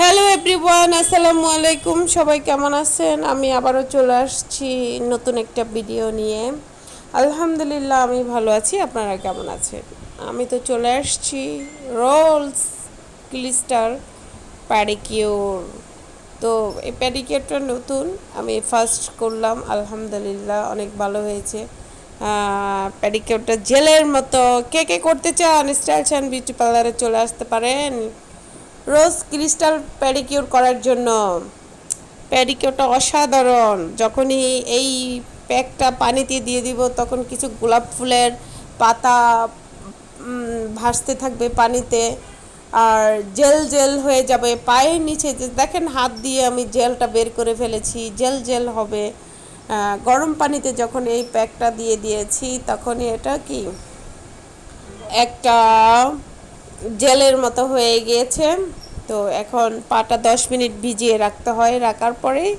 Hello everyone আসসালামু আলাইকুম সবাই কেমন আছেন? আমি আবারও চলে আসছি নতুন একটা ভিডিও নিয়ে। আলহামদুলিল্লাহ, আমি ভালো আছি। আপনারা কেমন আছেন? আমি তো চলে আসছি রোলস ক্লিস্টার প্যাডিকিউর তো এই প্যাডিকিউরটা নতুন। আমি ফার্স্ট করলাম। আলহামদুলিল্লাহ, অনেক ভালো হয়েছে। প্যাডিকিউরটা জেলের মতো। কে কে করতে চান? স্টাইল চান বিউটি পার্লারে চলে আসতে পারেন। রোজ ক্রিস্টাল প্যাডিকিউর করার জন্য। প্যাডিকিউরটা অসাধারণ। যখনই এই প্যাকটা পানিতে দিয়ে দিব, তখন কিছু গোলাপ ফুলের পাতা ভাসতে থাকবে পানিতে। আর জেল জেল হয়ে যাবে পায়ের নিচে। দেখেন হাত দিয়ে আমি জেলটা বের করে ফেলেছি, জেল জেল হবে। গরম পানিতে যখন এই প্যাকটা দিয়ে দিয়েছি, তখনই এটা কি? একটা জেলের মতো হয়ে গিয়েছে। তো এখন পাটা দশ মিনিট ভিজিয়ে রাখতে হয়। রাখার পরেই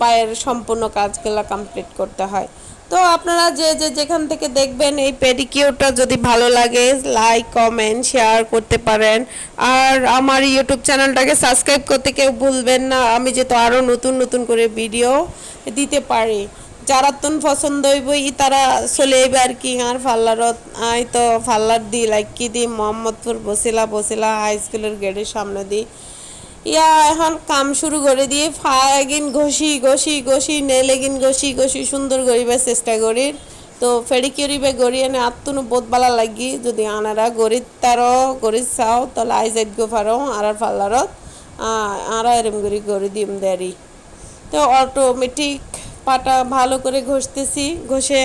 পায়ের সম্পূর্ণ কাজগুলো কমপ্লিট করতে হয়। তো আপনারা যে যে যেখান থেকে দেখবেন এই পেডিকিউরটা যদি ভালো লাগে লাইক কমেন্ট শেয়ার করতে পারেন। আর আমার ইউটিউব চ্যানেলটাকে সাবস্ক্রাইব করতে কেউ ভুলবেন না। আমি যেহেতু আরও নতুন নতুন করে ভিডিও দিতে পারি। যারা তুন পছন্দ হইব ই তারা চলে আইবে আর কি, আর ফাল্লারত, আই তো ফাল্লার দি লাইক কি দি, মোহাম্মদপুর বসিলা বসিলা হাই স্কুলের গেটের সামনে দি। ইয়া, এখন কাম শুরু করে দিয়ে ফায়াগিন ঘষি ঘষি ঘষি নেলেগিন ঘষি ঘষি, সুন্দর করিবার চেষ্টা করি। তো ফেরি করিবে গড়ি এনে আত্মনু বোধ বালা লাগি, যদি আনারা গড়ি তারও গড়ি চাও, তাহলে আই যাইত গো পারো আর ফাল্লারত আরা এরম করি গড়ি দিম দেরি তো অটোমেটিক পাটা ভালো করে ঘষতেছি, ঘষে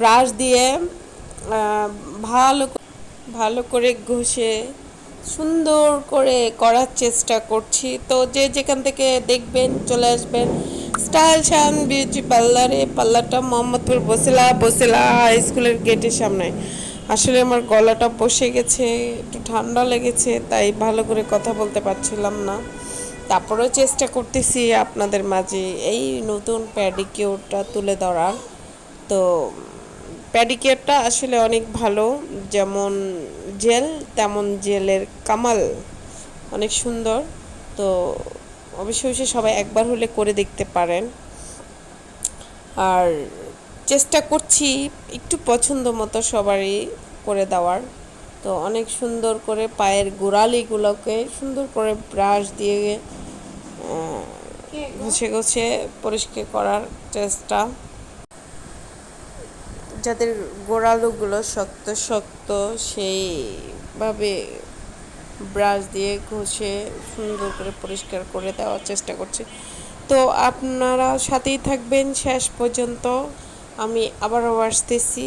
ব্রাশ দিয়ে ভালো ভালো করে ঘষে সুন্দর করে করার চেষ্টা করছি। তো যে যেখান থেকে দেখবেন, চলে আসবেন, স্টাইল শান বিউটি পার্লারে পার্লারটা মোহাম্মদপুর বসিলা বসিলা হাই স্কুলের গেটের সামনে। আসলে আমার গলাটা বসে গেছে, একটু ঠান্ডা লেগেছে, তাই ভালো করে কথা বলতে পারছিলাম না। তারপরেও চেষ্টা করতেছি আপনাদের মাঝে এই নতুন প্যাডিকিউরটা তুলে ধরার। তো প্যাডিকিউরটা আসলে অনেক ভালো, যেমন জেল তেমন জেলের কামাল অনেক সুন্দর। তো অবশ্যই অবশ্যই সবাই একবার হলে করে দেখতে পারেন। আর চেষ্টা করছি একটু পছন্দ মতো সবারই করে দেওয়ার। তো অনেক সুন্দর করে পায়ের গোড়ালিগুলোকে সুন্দর করে ব্রাশ দিয়ে ঘষে ঘষে পরিষ্কার করার চেষ্টা। যাদের গোড়ালুগুলো শক্ত শক্ত সেইভাবে ব্রাশ দিয়ে ঘষে সুন্দর করে পরিষ্কার করে দেওয়ার চেষ্টা করছি। তো আপনারা সাথেই থাকবেন শেষ পর্যন্ত। আমি আবারও আসতেছি।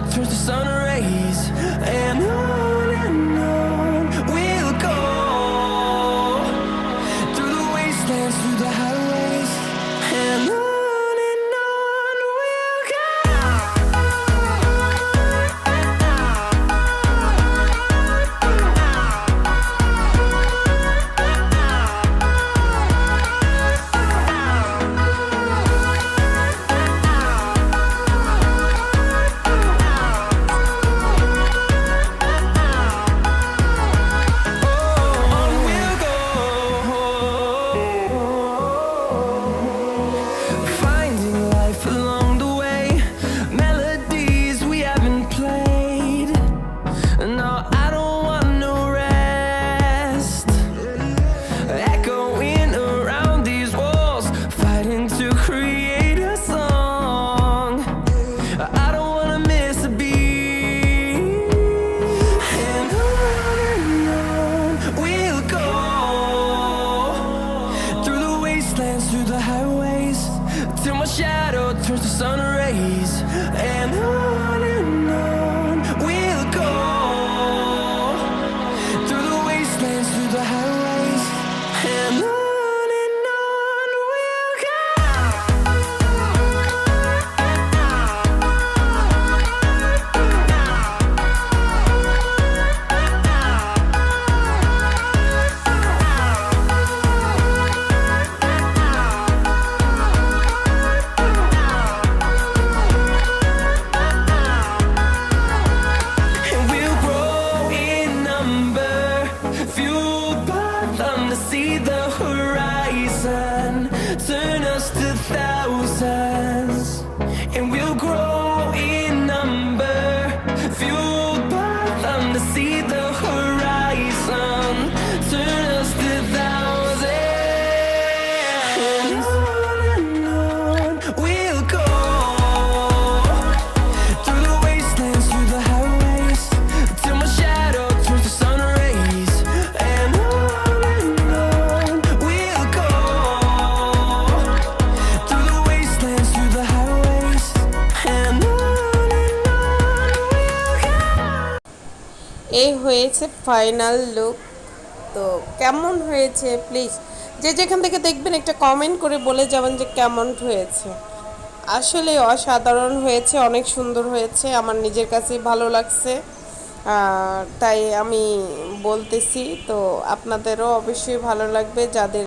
turns to sun rays. desire final look তো কেমন হয়েছে? প্লিজ যে যেখান থেকে দেখবেন একটা কমেন্ট করে বলে যাবেন যে কেমন হয়েছে। আসলে অসাধারণ হয়েছে, অনেক সুন্দর হয়েছে, আমার নিজের কাছেই ভালো লাগছে। তাই আমি বলতেছি, তো আপনাদেরও অবশ্যই ভালো লাগবে, যাদের